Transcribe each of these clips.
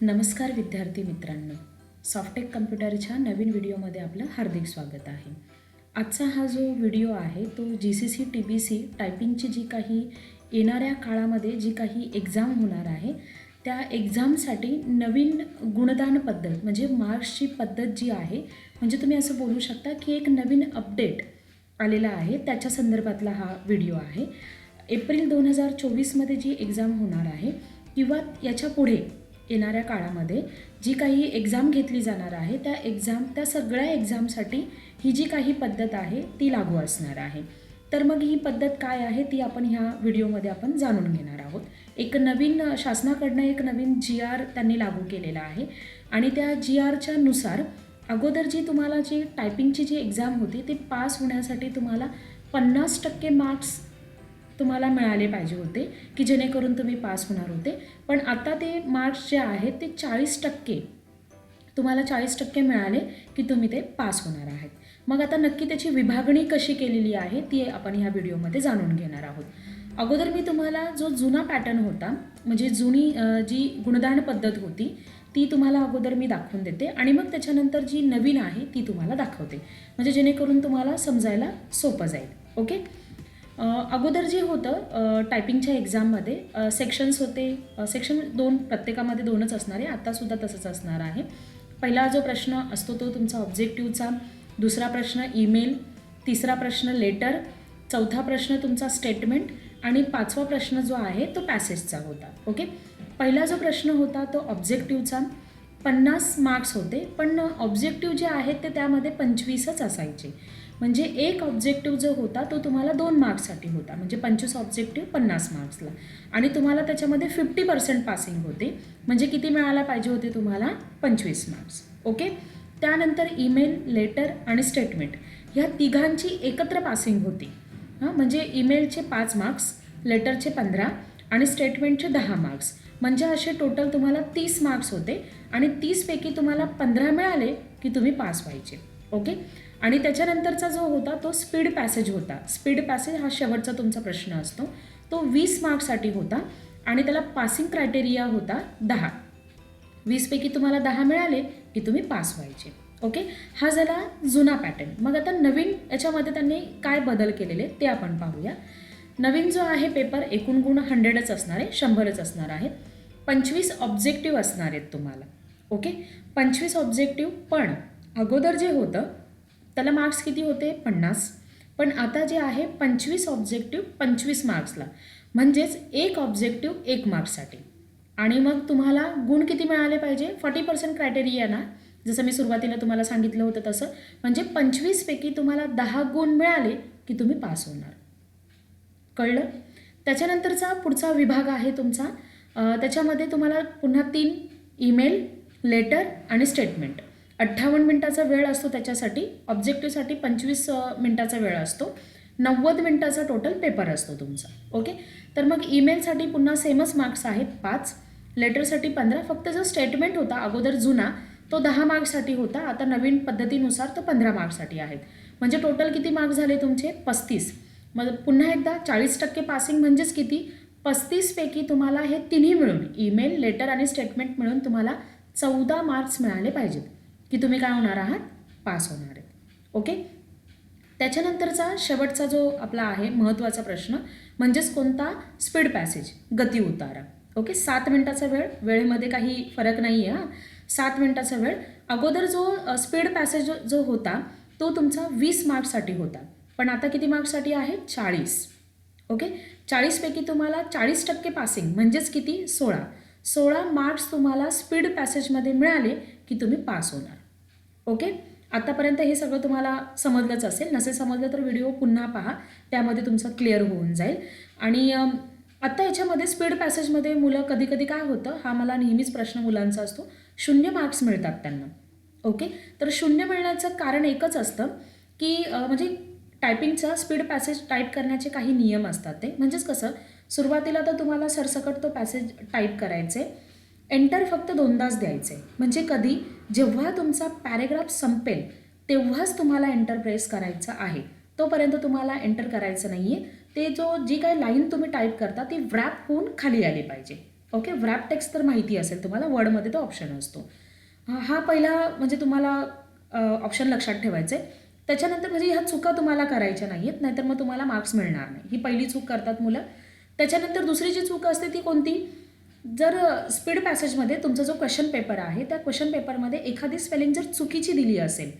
नमस्कार विद्यार्थी मित्रांनो. सॉफ्टेक कम्प्युटरच्या नवीन व्हिडिओमध्ये आपलं हार्दिक स्वागत आहे. आजचा हा जो व्हिडिओ आहे तो G C C T B C टायपिंगची जी काही येणाऱ्या काळामध्ये जी काही एक्झाम होणार आहे त्या एक्झामसाठी नवीन गुणदान पद्धत म्हणजे मार्क्सची पद्धत जी आहे म्हणजे तुम्ही असं बोलू शकता की एक नवीन अपडेट आलेला आहे त्याच्या संदर्भातला हा व्हिडिओ आहे. एप्रिल दोन हजार चोवीसमध्ये जी एक्झाम होणार आहे किंवा याच्यापुढे येणाऱ्या काळामध्ये जी काही एक्झाम घेतली जाणार आहे त्या एक्झाम त्या सगळ्या एक्झामसाठी ही जी काही पद्धत आहे ती लागू असणार आहे. तर मग ही पद्धत काय आहे ती आपण ह्या व्हिडिओमध्ये आपण जाणून घेणार आहोत. एक नवीन शासनाकडनं एक नवीन जी आर त्यांनी लागू केलेला आहे आणि त्या जी आरच्या नुसार अगोदर जी तुम्हाला जी टायपिंगची जी एक्झाम होती ती पास होण्यासाठी तुम्हाला पन्नास टक्के मार्क्स तुम्हाला मिळाले पाहिजे होते की जेणेकरून तुम्ही पास होणार होते. पण आता ते मार्क्स जे आहेत ते चाळीस टक्के तुम्हाला चाळीस टक्के मिळाले की तुम्ही ते पास होणार आहात. मग आता नक्की त्याची विभागणी कशी केलेली आहे ती आपण ह्या व्हिडिओमध्ये जाणून घेणार आहोत. अगोदर मी तुम्हाला जो जुना पॅटर्न होता म्हणजे जुनी जी गुणदान पद्धत होती ती तुम्हाला अगोदर मी दाखवून देते आणि मग त्याच्यानंतर जी नवीन आहे ती तुम्हाला दाखवते. म्हणजे जेणेकरून तुम्हाला समजायला सोपं जाईल. ओके? अगोदर जे होतं टायपिंगच्या एक्झाममध्ये सेक्शन्स होते सेक्शन दोन प्रत्येकामध्ये दोनच असणार आहे आत्तासुद्धा तसंच असणार आहे. पहिला जो प्रश्न असतो तो तुमचा ऑब्जेक्टिव्हचा दुसरा प्रश्न ईमेल तिसरा प्रश्न लेटर चौथा प्रश्न तुमचा स्टेटमेंट आणि पाचवा प्रश्न जो आहे तो पॅसेजचा होता. ओके पहिला जो प्रश्न होता तो ऑब्जेक्टिव्हचा पन्नास मार्क्स होते पण ऑब्जेक्टिव्ह जे आहेत ते त्यामध्ये पंचवीसच असायचे. म्हणजे एक ऑब्जेक्टिव्ह जो होता तो तुम्हाला दोन मार्क्ससाठी होता. म्हणजे पंचवीस ऑब्जेक्टिव्ह पन्नास मार्क्सला आणि तुम्हाला त्याच्यामध्ये फिफ्टी पर्सेंट पासिंग होते. म्हणजे किती मिळायला पाहिजे होते तुम्हाला? पंचवीस मार्क्स ओके त्यानंतर ईमेल लेटर आणि स्टेटमेंट ह्या तिघांची एकत्र पासिंग होती. हां? म्हणजे ईमेलचे पाच मार्क्स लेटरचे पंधरा आणि स्टेटमेंटचे दहा मार्क्स म्हणजे असे टोटल तुम्हाला तीस मार्क्स होते. आणि तीसपैकी तुम्हाला पंधरा मिळाले की तुम्ही पास व्हायचे. ओके आणि त्याच्यानंतरचा जो होता तो स्पीड पॅसेज होता. स्पीड पॅसेज हा शेवटचा तुमचा प्रश्न असतो. तो वीस मार्क्ससाठी होता आणि त्याला पासिंग क्रायटेरिया होता दहा. वीसपैकी तुम्हाला दहा मिळाले की तुम्ही पास व्हायचे. ओके हा झाला जुना पॅटर्न मग आता नवीन याच्यामध्ये त्यांनी काय बदल केलेले ते आपण पाहूया. नवीन जो आहे पेपर एकूण गुण हंड्रेडच असणार आहे शंभरच असणार आहेत. पंचवीस ऑब्जेक्टिव्ह असणार आहेत तुम्हाला. ओके पंचवीस ऑब्जेक्टिव्ह पण अगोदर जे होतं त्याला मार्क्स किती होते? पन्नास. पण आता जे आहे पंचवीस ऑब्जेक्टिव्ह पंचवीस मार्क्सला म्हणजेच एक ऑब्जेक्टिव्ह एक मार्क्ससाठी आणि मग तुम्हाला गुण किती मिळाले पाहिजे? फॉर्टी पर्सेंट क्रायटेरिया ना. जसं मी सुरुवातीला तुम्हाला सांगितलं होतं तसं. म्हणजे पंचवीसपैकी तुम्हाला दहा गुण मिळाले की तुम्ही पास होणार. कळलं? त्याच्यानंतरचा पुढचा विभाग आहे तुमचा. त्याच्यामध्ये तुम्हाला पुन्हा तीन ईमेल लेटर आणि स्टेटमेंट अठ्ठावन्न मिनटाचा वेळ असतो त्याच्यासाठी ऑब्जेक्टिव्हसाठी पंचवीस मिनटाचा वेळ असतो. नव्वद मिनटाचा टोटल पेपर असतो तुमचा. ओके तर मग ईमेलसाठी पुन्हा सेमच मार्क्स आहेत पाच. लेटरसाठी पंधरा. फक्त जो स्टेटमेंट होता अगोदर जुना तो दहा मार्क्ससाठी होता. आता नवीन पद्धतीनुसार तो पंधरा मार्क्ससाठी आहेत. म्हणजे टोटल किती मार्क्स झाले तुमचे? पस्तीस. मग पुन्हा एकदा चाळीस टक्के पासिंग म्हणजेच किती? पस्तीसपैकी तुम्हाला हे तिन्ही मिळून ईमेल लेटर आणि स्टेटमेंट मिळून तुम्हाला चौदा मार्क्स मिळाले पाहिजेत. की तुम्ही काय होणार आहात? पास होणार आहेत ओके त्याच्यानंतरचा शेवटचा जो आपला आहे महत्त्वाचा प्रश्न म्हणजेच कोणता? स्पीड पॅसेज गती उतारा. ओके सात मिनटाचा वेळ वेळेमध्ये काही फरक नाही आहे हां. सात मिनटाचा वेळ. अगोदर जो स्पीड पॅसेज जो जो होता तो तुमचा वीस मार्क्ससाठी होता. पण आता किती मार्क्ससाठी आहे? चाळीस. ओके चाळीसपैकी तुम्हाला चाळीस टक्के पासिंग म्हणजेच किती? सोळा. सोळा मार्क्स तुम्हाला स्पीड पॅसेजमध्ये मिळाले की तुम्ही पास होणार. ओके? आतापर्यंत हे सगळं तुम्हाला समजलंच असेल. नसेल समजलं तर व्हिडिओ पुन्हा पहा. त्यामध्ये तुमचं क्लिअर होऊन जाईल. आणि आत्ता याच्यामध्ये स्पीड पॅसेजमध्ये मुलं कधी कधी काय होतं? हा मला नेहमीच प्रश्न मुलांचा असतो. शून्य मार्क्स मिळतात त्यांना. ओके? तर शून्य मिळण्याचं कारण एकच असतं की म्हणजे टायपिंगचा स्पीड पॅसेज टाईप करण्याचे काही नियम असतात ते. म्हणजेच कसं? सुरुवातीला तर तुम्हाला सरसकट तो पॅसेज टाईप करायचे. एंटर फक्त दोनदाच द्यायचं. आहे म्हणजे कधी? जेव्हा तुमचा पॅरेग्राफ संपेल तेव्हाच तुम्हाला एंटर प्रेस करायचं आहे. तोपर्यंत तुम्हाला एंटर करायचं नाही आहे ते जो जी काही लाईन तुम्ही टाईप करता ती व्रॅप होऊन खाली आली पाहिजे. ओके व्रॅप टेक्स्ट तर माहिती असेल तुम्हाला वर्डमध्ये तो ऑप्शन असतो. हा हा पहिला म्हणजे तुम्हाला ऑप्शन लक्षात ठेवायचं आहे त्याच्यानंतर म्हणजे ह्या चुका तुम्हाला करायच्या नाही आहेत नाहीतर मग तुम्हाला मार्क्स मिळणार नाही. ही पहिली चूक करतात मुलं. त्याच्यानंतर दुसरी जी चूक असते ती कोणती? जर स्पीड पॅसेजमध्ये तुमचा जो क्वेश्चन पेपर आहे त्या क्वेश्चन पेपरमध्ये एखादी स्पेलिंग जर चुकीची दिली असेल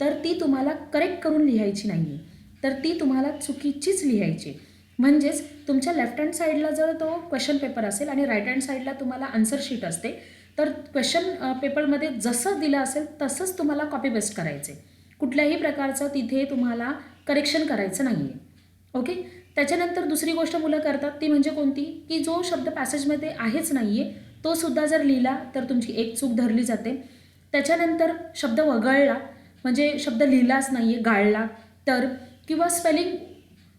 तर ती तुम्हाला करेक्ट करून लिहायची नाही आहे तर ती तुम्हाला चुकीचीच लिहायची. म्हणजेच तुमच्या लेफ्ट हँड साईडला जर तो क्वेश्चन पेपर असेल आणि राईट हँड साईडला तुम्हाला आन्सर शीट असते तर क्वेश्चन पेपरमध्ये जसं दिलं असेल तसंच तुम्हाला कॉपी पेस्ट करायचे कुठल्याही प्रकारचं तिथे तुम्हाला करेक्शन करायचं नाही आहे ओके त्याच्यानंतर दुसरी गोष्ट मुलं करतात ती म्हणजे कोणती? की जो शब्द पॅसेजमध्ये आहेच नाही आहे तो सुद्धा जर लिहिला तर तुमची एक चूक धरली जाते. त्याच्यानंतर शब्द वगळला म्हणजे शब्द लिहिलाच नाही आहे गाळला तर किंवा स्पेलिंग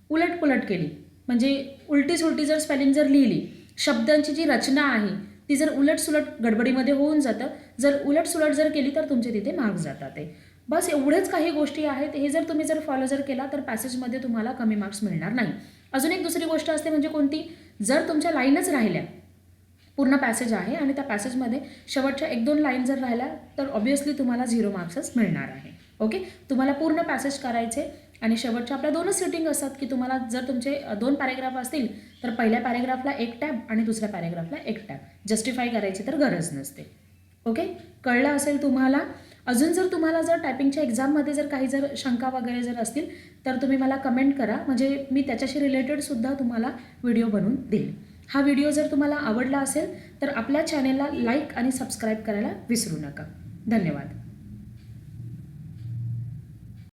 उलटपुलट केली. म्हणजे उलटी सुलटी जर स्पेलिंग जर लिहिली शब्दांची जी रचना आहे ती जर उलटसुलट गडबडीमध्ये होऊन जातं जर उलटसुलट जर केली तर तुमचे तिथे मार्क्स जातात ते बस एवढेच काही गोष्टी आहेत हे जर तुम्ही जर फॉलो जर केला तर पॅसेजमध्ये तुम्हाला कमी मार्क्स मिळणार नाही. अजून एक दुसरी गोष्ट असते म्हणजे कोणती? जर तुमच्या लाईनच राहिल्या पूर्ण पॅसेज आहे आणि त्या पॅसेजमध्ये शेवटच्या एक दोन लाईन जर राहिल्या तर ऑब्वियसली तुम्हाला झिरो मार्क्सच मिळणार आहे. ओके तुम्हाला पूर्ण पॅसेज करायचे आणि शेवटच्या आपल्या दोनच सिटिंग असतात की तुम्हाला जर तुमचे दोन पॅरेग्राफ असतील तर पहिल्या पॅरेग्राफला एक टॅब आणि दुसऱ्या पॅरेग्राफला एक टॅब जस्टिफाय करायची तर गरज नसते. ओके कळलं असेल तुम्हाला? अजून जर तुम्हाला जर टायपिंगच्या एक्झाममध्ये जर काही जर शंका वगैरे जर असतील तर तुम्ही मला कमेंट करा. म्हणजे मी त्याच्याशी रिलेटेडसुद्धा तुम्हाला व्हिडिओ बनवून देईल. हा व्हिडिओ जर तुम्हाला आवडला असेल तर आपल्या चॅनेलला लाईक आणि सबस्क्राईब करायला विसरू नका. धन्यवाद.